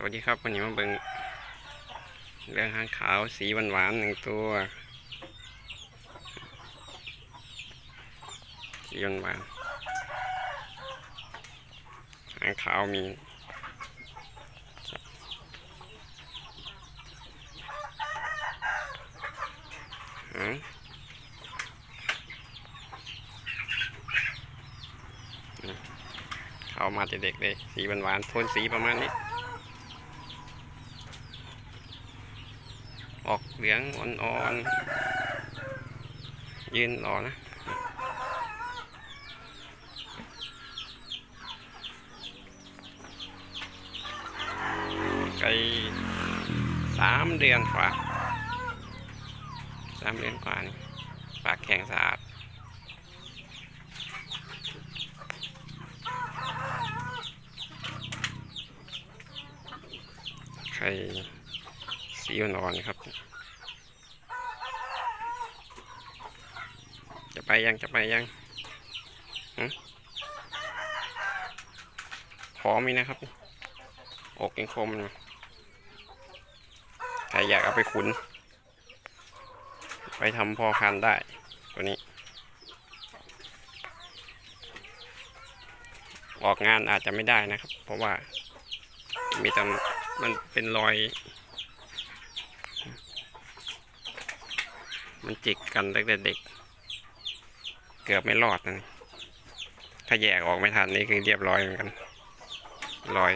สวัสดีครับวันนี้มาเบิงเรื่องหางขาวสีหวานๆหนึ่งตัว สีหวานๆหางขาวมีหางเขามาแต่เด็กเลยสีหวานๆโทนสีประมาณนี้ ออก เหลืองอ่อนๆยืนรอนะไก่สามเดือนกว่าสามเดือนกว่านี่ปากแข็งสะอาดไข่สีอ่อนๆครับ จะ ไปยังจะไปยังหอมมีนะครับ อกยังคมอยู่ใครอยากเอาไปขุน ไปทำพอพันได้ ตัวนี้ ออกงานอาจจะไม่ได้นะครับ เพราะว่า มีแต่มันเป็นรอย มันจิกกันตั้งแต่เด็ก เกือบไม่รอดนะถ้าแยกออกไม่ทันนี่คือเรียบร้อยเหมือนกันรอย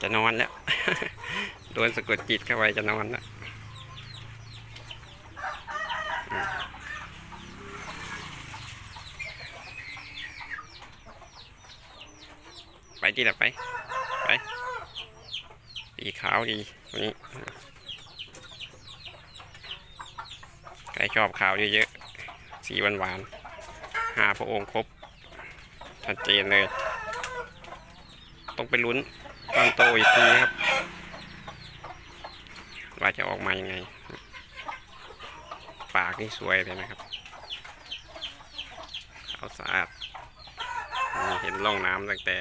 จะนอนแล้ว โดนสะกดจิตเข้าไปจะนอนแล้วไปที่ละไป ไป สีขาวดีวันนี้ ใครชอบขาวเยอะๆ สีหวานๆ หาพระองค์ครบ ชัดเจนเลย ต้องไปลุ้นตอนโตอีกทีครับ ว่าจะออกมายังไง ปากนี่สวยเลยนะครับขาวสะอาดเห็นร่องน้ำตั้งแต่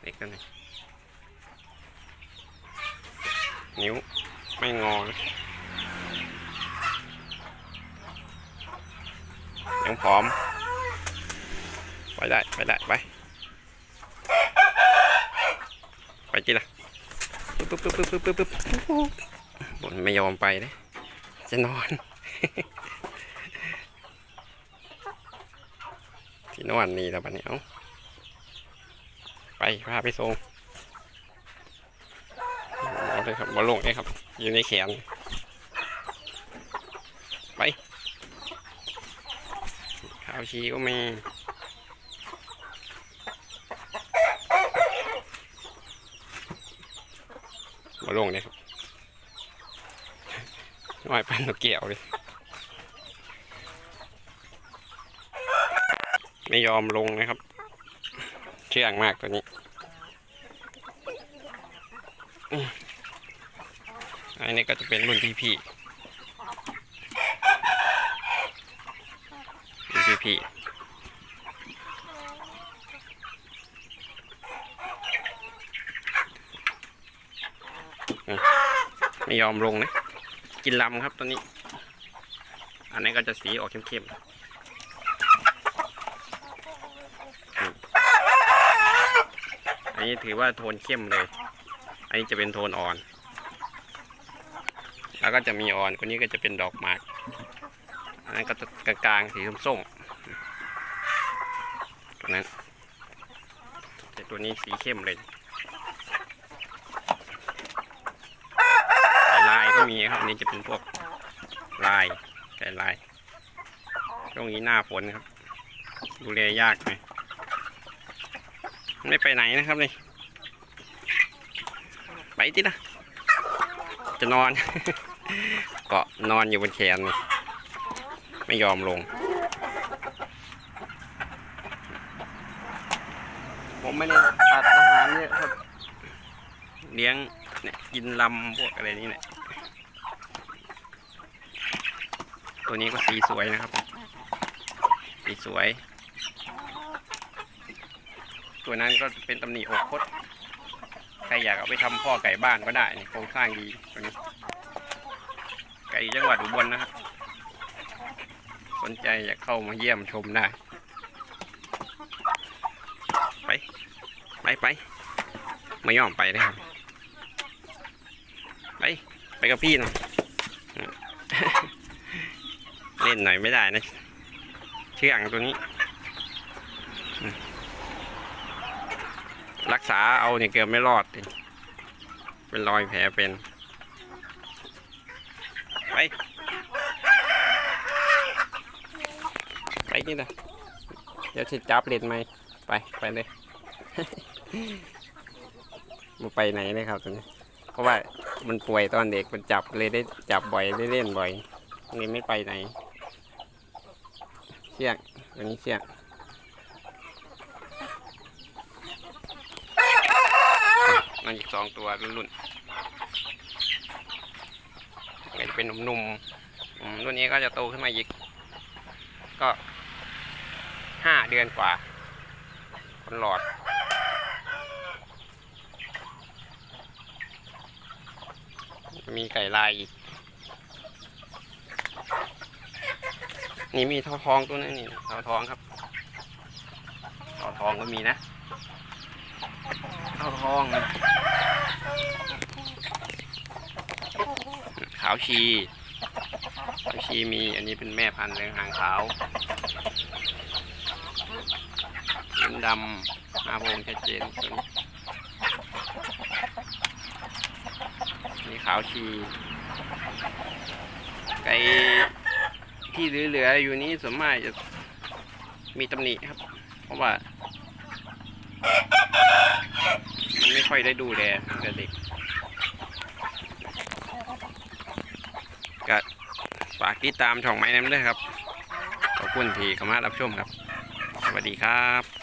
เล็กนั่นเองนิ้วไม่งอนะ ยังพร้อม ไปได้ ไปได้ ไป ไปจีละปึ๊บปึ๊บปึ๊บปึ๊บปึ๊บปึ๊บปึ๊บบนไม่ยอมไปเลยจะนอน ที่นอนนี่แล้วบัดนี้เอาไปพาไปส่งเอาเลยครับบอลลงเลยครับ อยู่ในแขน ไป ข้าวชีก็มีมาลงเลยครับน้อยปันนกเกี่ยวเลยไม่ยอมลงนะครับ เชื่องมากตัวนี้อันนี้ก็จะเป็นรุ่นพี่พี่รุ่น พี่พี่ไม่ยอมลงนะ กินลำครับตัวนี้ อันนี้ก็จะสีออกเข้มๆ อันนี้ถือว่าโทนเข้มเลย อันนี้จะเป็นโทนอ่อน แล้วก็จะมีอ่อนคนนี้ก็จะเป็นดอกหมาก อันนั้นก็จะกลางๆสีส้มๆ นั้น แต่ตัวนี้สีเข้มเลยไก่ลายก็มีครับนนี้จะเป็นพวกลายไก่ลายช่วงนี้หน้าฝนครับ ดูแลยากหน่อยไม่ไปไหนนะครับนี่ไปที่นะจะนอน เกาะนอนอยู่บนแขนไม่ยอมลง ผมไม่ได้ตัดอาหารเยอะครับ เลี้ยงเนี่ยกินลำพวกอะไรนี่แหละตัวนี้ก็สีสวยนะครับ สีสวย ตัวนั้นก็เป็นตำหนิอกคดใครอยากเอาไปทำพ่อไก่บ้านก็ได้โครงสร้างดีตัวนี้ ไก่จังหวัดอุบลนะครับ สนใจอยากเข้ามาเยี่ยมชมได้ ไปไปไปไม่ยอมไปนะครับ ไป ไปกับพี่หน่อยเล่นหน่อยไม่ได้นะเชื่องตัวนี้ รักษาเอาเนี่ยเกือบไม่รอดเลยเป็นรอยแผลเป็น ไป ไปนี่นะเดี๋ยวจะจับเล่นไหมไป ไปเลย มาไปไหนเลยครับตอนนี้ เพราะว่ามันป่วยตอนเด็กมันจับเลยได้จับบ่อยได้เล่นบ่อยนี่ไม่ไปไหนเสี่ยงอันนี้เสี่ยงมันอีกสองตัวรุ่นๆก็จะเป็นหนุ่มๆรุ่นนี้ก็จะโตขึ้นมาอีก ก็ห้าเดือนกว่า คนหลอด มีไก่ลายอีก นี่มีเท่าทองตัวนั้นนี่เท่าทองครับเท่าทองก็มีนะเท่าทองขาวชีขาวชีมีอันนี้เป็นแม่พันธุ์เรื่องหางขาวลิ้นดำหน้าโพงชัดเจนตัวนี้นี่ขาวชี ไก่ที่เหลือๆอยู่นี้ส่วนมากจะมีตำหนิครับ เพราะว่ามันไม่ค่อยได้ดูแลตั้งแต่เด็กก็ฝากติดตามช่องไม้น้ำด้วยครับ ขอบคุณที่เข้ามารับชมครับ สวัสดีครับ